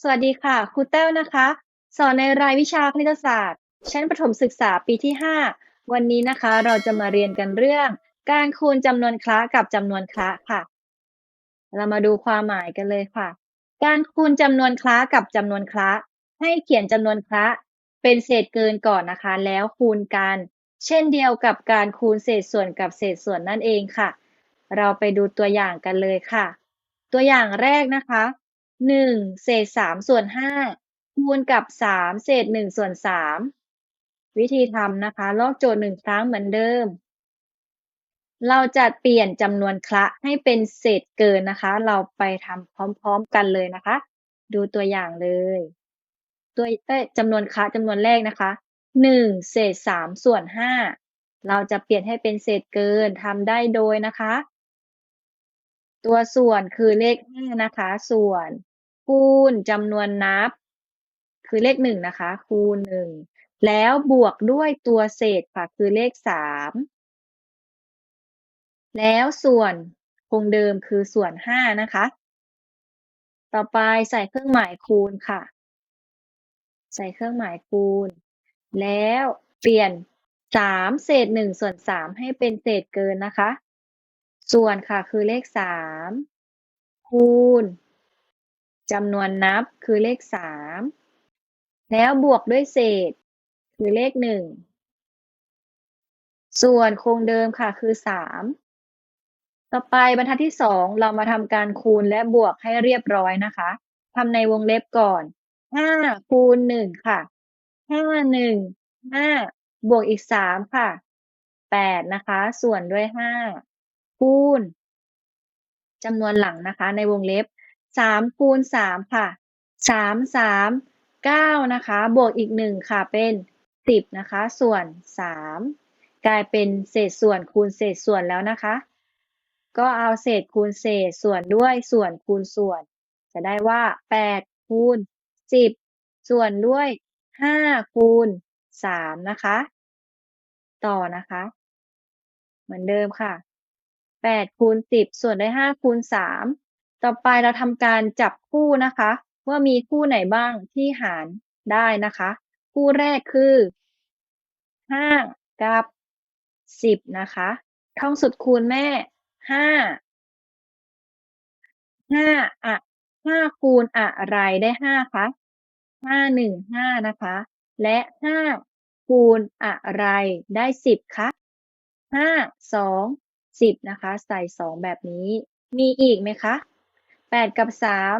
สวัสดีค่ะ ครูแต้วนะคะ สอนในรายวิชาคณิตศาสตร์ ชั้นประถมศึกษาปีที่ 5 วันนี้นะคะ เราจะมาเรียนกันเรื่อง การคูณจำนวนคละกับจำนวนคละค่ะ เรามาดูความหมายกันเลยค่ะ การคูณจำนวนคละกับจำนวนคละ ให้เขียนจำนวนคละ เป็นเศษเกินก่อนนะคะ แล้วคูณกัน เช่นเดียวกับการคูณเศษส่วนกับเศษส่วนนั่นเองค่ะ เราไปดูตัวอย่างกันเลยค่ะ ตัวอย่างแรกนะคะ หนึ่งเศษสามส่วนห้าคูณกับสามเศษหนึ่งส่วนสามวิธีทำนะคะ ลอกโจทย์หนึ่งครั้งเหมือนเดิม เราจะเปลี่ยนจำนวนคละให้เป็นเศษเกินนะคะ เราไปทำพร้อมๆกันเลยนะคะ ดูตัวอย่างเลย ตัวจำนวนคละจำนวนแรกนะคะหนึ่งเศษสามส่วนห้าเราจะเปลี่ยนให้เป็นเศษเกินทำได้โดยนะคะ ตัวส่วนคือเลขห้านะคะ ส่วน คูณจำนวนนับ คือเลขหนึ่งนะคะ คูณหนึ่งแล้วบวกด้วยตัวเศษค่ะ คือเลขสามแล้วส่วนคงเดิมคือส่วนห้านะคะ ต่อไปใส่เครื่องหมายคูณค่ะ ใส่เครื่องหมายคูณ แล้วเปลี่ยนสามเศษหนึ่งส่วนสามให้เป็นเศษเกินนะคะ ส่วนค่ะคือเลขสามคูณ จำนวนนับคือเลขสามแล้วบวกด้วยเศษ คือเลขหนึ่งส่วนคงเดิมค่ะคือสามต่อไปบรรทัดที่สองเรามาทำการคูณและบวกให้เรียบร้อยนะคะทำในวงเล็บก่อนห้าคูณหนึ่งค่ะห้าหนึ่งห้าบวกอีกสามค่ะแปดนะคะ ส่วนด้วยห้าคูณจำนวนหลังนะคะ ในวงเล็บ สามคูณสามค่ะสามสามเก้านะคะ บวกอีกหนึ่งค่ะเป็นสิบนะคะ ส่วนสามกลายเป็นเศษส่วนคูณเศษส่วนแล้วนะคะ ก็เอาเศษคูณเศษส่วนด้วยส่วนคูณส่วน จะได้ว่าแปดคูณสิบส่วนด้วยห้าคูณสามนะคะ ต่อนะคะ เหมือนเดิมค่ะแปดคูณสิบส่วนด้วยห้าคูณสาม ต่อไปเราทำการจับคู่นะคะ ว่ามีคู่ไหนบ้างที่หารได้นะคะ คู่แรกคือห้ากับสิบนะคะ ท่องสุดคูณแม่ห้าห้าอะห้าคูณอะไรได้ห้าคะห้าหนึ่งห้านะคะ และห้าคูณอะไรได้สิบคะห้าสองสิบนะคะ ใส่สองแบบนี้ มีอีกไหมคะ แปดกับสาม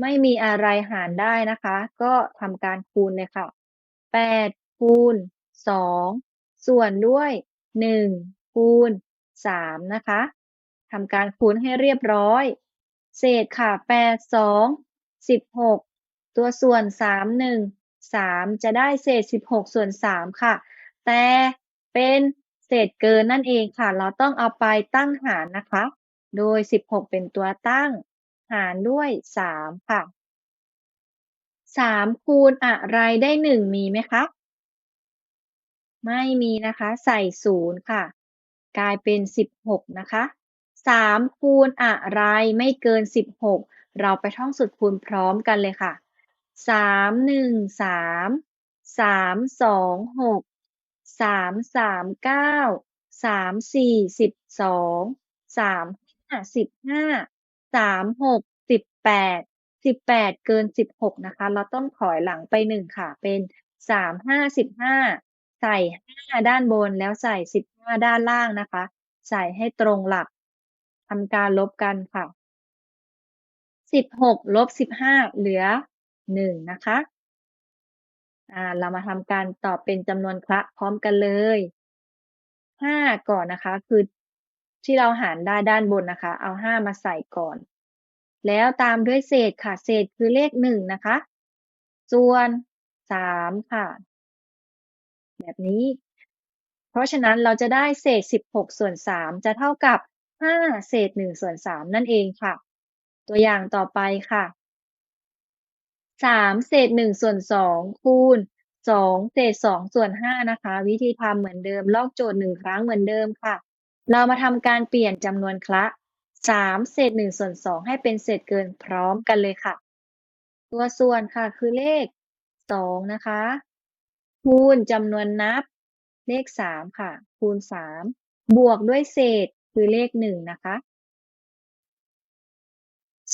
ไม่มีอะไรหารได้นะคะ ก็ทำการคูณเลยค่ะแปดคูณสองส่วนด้วยหนึ่งคูณสามนะคะทำการคูณให้เรียบร้อย เศษค่ะแปดสองสิบหกตัวส่วนสามหนึ่งสามจะได้เศษสิบหกส่วนสามค่ะ แต่เป็นเศษเกินนั่นเองค่ะ เราต้องเอาไปตั้งหารนะคะ โดย16เป็นตัวตั้ง หารด้วย3ค่ะ3คูณอะไรได้1มีไหมคะ ไม่มีนะคะ ใส่0ค่ะ กลายเป็น16นะคะ3คูณอะไรไม่เกิน16เราไปท่องสูตรคูณพร้อมกันเลยค่ะ3 1 3 3 2 6สามสามเก้าสามสี่สิบสองสามห้าสิบห้า สามหกสิบแปดสิบแปดเกินสิบหกนะคะ เราต้องถอยหลังไปหนึ่งค่ะ เป็นสามห้าสิบห้าใส่ห้าด้านบนแล้วใส่สิบห้าด้านล่างนะคะ ใส่ให้ตรงหลักทำการลบกันค่ะสิบหกลบสิบห้าเหลือหนึ่งนะคะอ่าเรามาทำการตอบเป็นจำนวนคละพร้อมกันเลยห้าก่อนนะคะ คือ ที่เราหารได้ด้านบนนะคะ เอาห้ามาใส่ก่อน แล้วตามด้วยเศษค่ะ เศษคือเลขหนึ่งนะคะ ส่วนสามค่ะ แบบนี้ เพราะฉะนั้นเราจะได้เศษสิบหกส่วนสามจะเท่ากับห้าเศษหนึ่งส่วนสามนั่นเองค่ะ ตัวอย่างต่อไปค่ะสามเศษหนึ่งส่วนสองคูณสองเศษสองส่วนห้านะคะ วิธีทำเหมือนเดิม ลอกโจทย์หนึ่งครั้งเหมือนเดิมค่ะ เรามาทำการเปลี่ยนจำนวนคละสามเศษหนึ่งส่วนสองให้เป็นเศษเกินพร้อมกันเลยค่ะ ตัวส่วนค่ะคือเลขสองนะคะ คูณจำนวนนับ เลขสามค่ะ คูณสามบวกด้วยเศษคือเลขหนึ่งนะคะ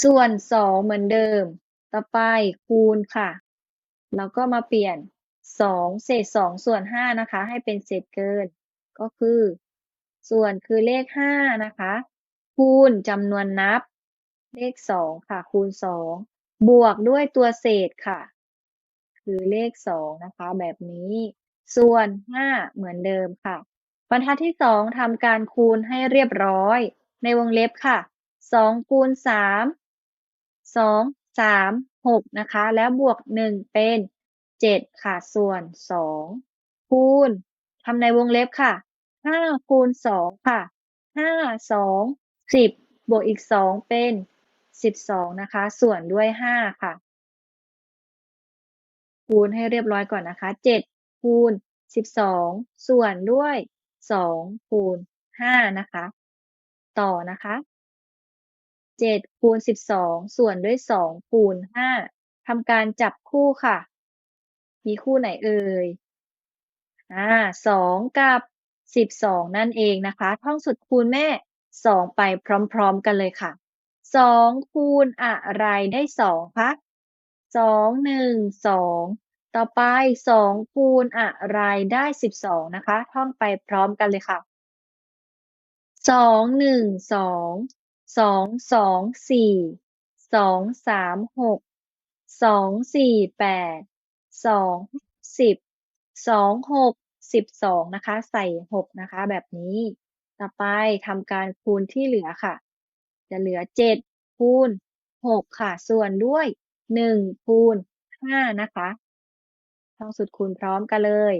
ส่วนสองเหมือนเดิม ต่อไปคูณค่ะ แล้วก็มาเปลี่ยนสองเศษสองส่วนห้านะคะ ให้เป็นเศษเกิน ก็คือ ส่วนคือเลขห้านะคะ คูณจำนวนนับ เลขสองค่ะ คูณสองบวกด้วยตัวเศษค่ะ คือเลขสองนะคะ แบบนี้ ส่วนห้าเหมือนเดิมค่ะ บรรทัดที่สองทำการคูณให้เรียบร้อย ในวงเล็บค่ะสองคูณสามสองสามหกนะคะ แล้วบวกหนึ่งเป็นเจ็ดค่ะ ส่วนสองคูณทำในวงเล็บค่ะ ห้าคูณสองค่ะห้าสองสิบบวกอีกสองเป็นสิบสองนะคะ ส่วนด้วยห้าค่ะ คูณให้เรียบร้อยก่อนนะคะเจ็ดคูณสิบสองส่วนด้วยสองคูณห้านะคะ ต่อนะคะเจ็ดคูณสิบสองส่วนด้วยสองคูณห้าทำการจับคู่ค่ะ มีคู่ไหนเอ่ยอ่าสองกับ สิบสองนั่นเองนะคะ ท่องสุดคูณแม่สองไปพร้อมๆกันเลยค่ะสองคูณอะไรได้สองคะสองหนึ่งสองต่อไปสองคูณอะไรได้สิบสองนะคะ ท่องไปพร้อมกันเลยค่ะสองหนึ่งสองสองสองสี่ สิบสองนะคะ ใส่หกนะคะ แบบนี้ ต่อไปทำการคูณที่เหลือค่ะ จะเหลือเจ็ดคูณหกค่ะ ส่วนด้วยหนึ่งคูณห้านะคะท่องสุดคูณพร้อมกันเลย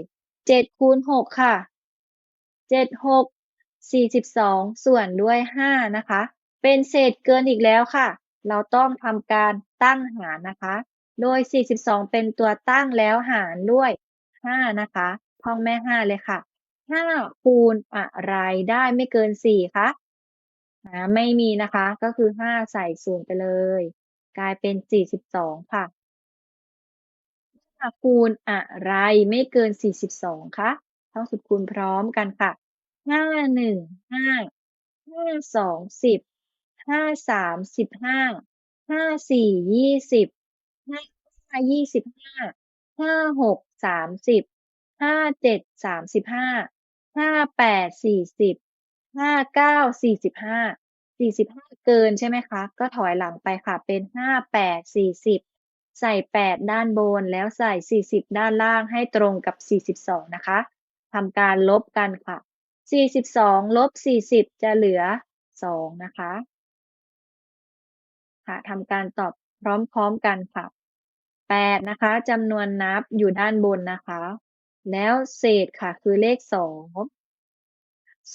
เจ็ดคูณหกค่ะเจ็ดหกสี่สิบสองส่วนด้วยห้านะคะ เป็นเศษเกินอีกแล้วค่ะ เราต้องทำการตั้งหารนะคะ โดยสี่สิบสองเป็นตัวตั้งแล้วหารด้วยห้านะคะ้องแม่ห้าเลยค่ะห้าคูณอะไรได้ไม่เกินสี่คะไม่มีนะคะ ก็คือห้าใส่ศูนย์ไปเลย กลายเป็นสี่สิบสองค่ะห้าคูณอะไรไม่เกินสี่สิบสองคะท่องสุดคูณพร้อมกันค่ะห้าหนึ่งห้าห้าสองสิบห้าสามสิบห้าห้าสี่ยี่สิบห้ายี่สิบห้าห้าหกสามสิบ ห้าเจ็ดสามสิบห้า ห้าแปดสี่สิบ ห้าเก้าสี่สิบห้า สี่สิบห้าเกินใช่ไหมคะ ก็ถอยหลังไปค่ะ เป็นห้าแปดสี่สิบ ใส่แปดด้านบนแล้วใส่สี่สิบด้านล่างให้ตรงกับสี่สิบสองนะคะ ทำการลบกันค่ะ สี่สิบสองลบสี่สิบจะเหลือสองนะคะ ค่ะทำการตอบพร้อมๆกันค่ะแปดนะคะจำนวนนับอยู่ด้านบนนะคะ แล้วเศษค่ะคือเลขสอง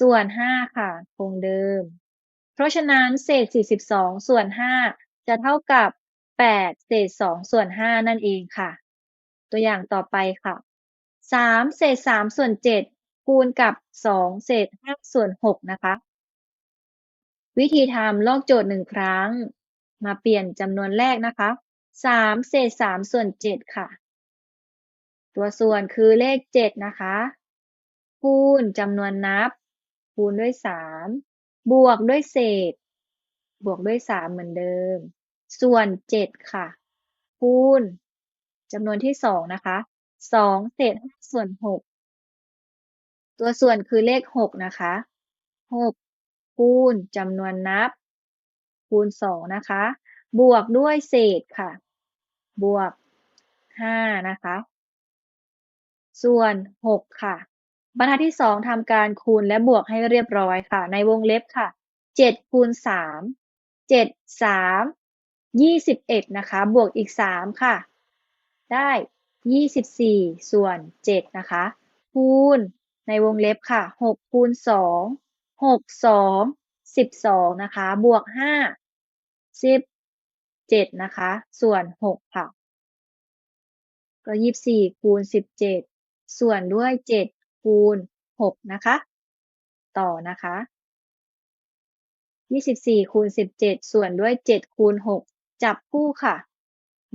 ส่วนห้าค่ะ คงเดิม เพราะฉะนั้นเศษสี่สิบสองส่วนห้าจะเท่ากับแปดเศษสองส่วนห้านั่นเองค่ะ ตัวอย่างต่อไปค่ะสามเศษสามส่วนเจ็ดคูณกับสองเศษห้าส่วนหกนะคะ วิธีทำลอกโจทย์หนึ่งครั้ง มาเปลี่ยนจำนวนแรกนะคะสามเศษสามส่วนเจ็ดค่ะ ตัวส่วนคือเลขเจ็ดนะคะ คูณจำนวนนับ คูณด้วยสามบวกด้วยเศษ บวกด้วยสามเหมือนเดิม ส่วนเจ็ดค่ะ คูณจำนวนที่สองนะคะสองเศษส่วนหกตัวส่วนคือเลขหกนะคะหกคูณจำนวนนับ คูณสองนะคะ บวกด้วยเศษค่ะ บวกห้านะคะ ส่วนหกค่ะ บรรทัดที่สองทำการคูณและบวกให้เรียบร้อยค่ะ ในวงเล็บค่ะเจ็ดคูณสามเจ็ดสามยี่สิบเอ็ดนะคะ บวกอีกสามค่ะ ได้ยี่สิบสี่ส่วนเจ็ดนะคะ คูณในวงเล็บค่ะหกคูณสองหกสองสิบสองนะคะ บวกห้าสิบเจ็ดนะคะ ส่วนหกค่ะ ก็ยี่สี่คูณสิบเจ็ด ส่วนด้วยเจ็ดคูณหกนะคะ ต่อนะคะยี่สิบสี่คูณสิบเจ็ดส่วนด้วยเจ็ดคูณหกจับคู่ค่ะ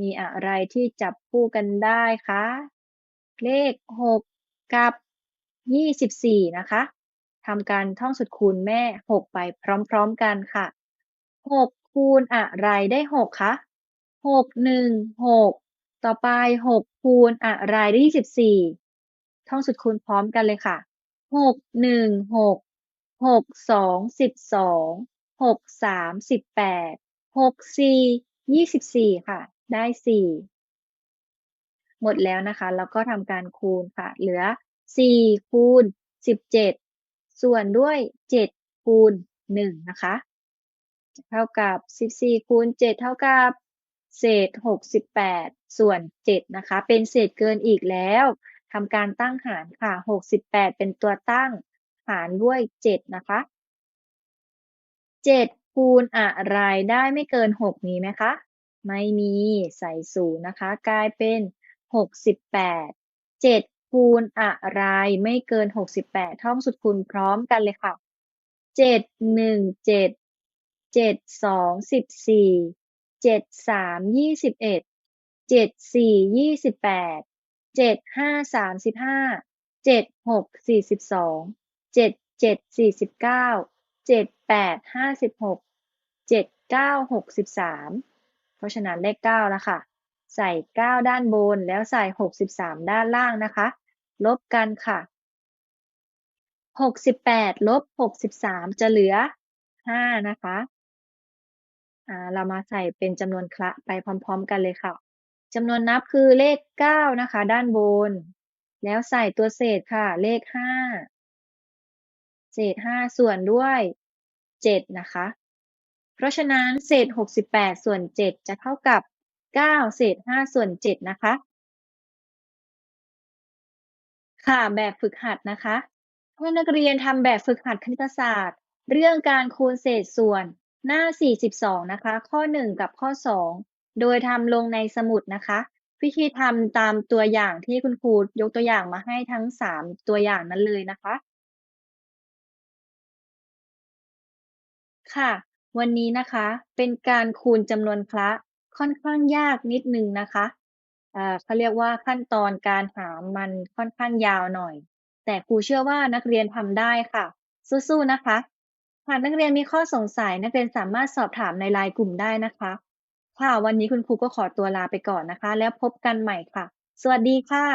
มีอะไรที่จับคู่กันได้คะ เลข 6 กับ 24 นะคะทำการท่องสูตรคูณแม่ 6 ไปพร้อมๆกันค่ะ 6 คูณอะไรได้ 6 คะ6 1 6 ต่อไป 6 คูณอะไรได้ 24 ท่องสุดคูณพร้อมกันเลยค่ะหกหนึ่งหกหกสองสิบสองหกสามสิบแปดหกสี่ยี่สิบสี่ค่ะ ได้สี่หมดแล้วนะคะ แล้วก็ทำการคูณค่ะ เหลือสี่คูณสิบเจ็ดส่วนด้วยเจ็ดคูณหนึ่งนะคะเท่ากับสิบสี่คูณเจ็ดเท่ากับเศษหกสิบแปดส่วนเจ็ดนะคะ เป็นเศษเกินอีกแล้ว ทำการตั้งหารค่ะ 68 เป็นตัวตั้ง หารด้วย 7 นะคะ 7 คูณอะไรได้ไม่เกิน 6 มีไหมคะ ไม่มีใส่ศูนย์นะคะ กลายเป็น 68 7 คูณอะไรไม่เกิน 68 ท่องสูตรคูณพร้อมกันเลยค่ะ 7 1 7 7 2 14 7 3 21 7 4 28 เจ็ดห้าสามสิบห้าเจ็ดหกสี่สิบสองเจ็ดเจ็ดสี่สิบเก้าเจ็ดแปดห้าสิบหกเจ็ดเก้าหกสิบสามเพราะฉะนั้นเลขเก้าละค่ะ ใส่เก้าด้านบนแล้วใส่หกสิบสามด้านล่างนะคะ ลบกันค่ะหกสิบแปดลบหกสิบสามจะเหลือห้านะคะอ่าเรามาใส่เป็นจำนวนคละไปพร้อม ๆ กันเลยค่ะ จำนวนนับคือเลข9นะคะ ด้านบน แล้วใส่ตัวเศษค่ะ เลข5เศษ5ส่วนด้วย7นะคะ เพราะฉะนั้นเศษ68ส่วน7จะเท่ากับ9เศษ5ส่วน7นะคะ ค่ะแบบฝึกหัดนะคะให้นักเรียนทำแบบฝึกหัดคณิตศาสตร์ เรื่องการคูณเศษส่วนหน้า 42 นะคะ ข้อ 1 กับข้อ 2 โดยทำลงในสมุดนะคะ วิธีทำตามตัวอย่างที่คุณครูยกตัวอย่างมาให้ทั้ง 3 ตัวอย่างนั้นเลยนะคะ ค่ะ วันนี้นะคะ เป็นการคูณจำนวนคละค่อนข้างยากนิดนึงนะคะอ่าเขาเรียกว่าขั้นตอนการหามันค่อนข้างยาวหน่อย แต่ครูเชื่อว่านักเรียนทำได้ค่ะ สู้ๆนะคะ หากนักเรียนมีข้อสงสัยนักเรียนสามารถสอบถามใน LINE กลุ่มได้นะคะ ค่ะ วันนี้คุณครูก็ขอตัวลาไปก่อนนะคะ แล้วพบกันใหม่ค่ะ สวัสดีค่ะ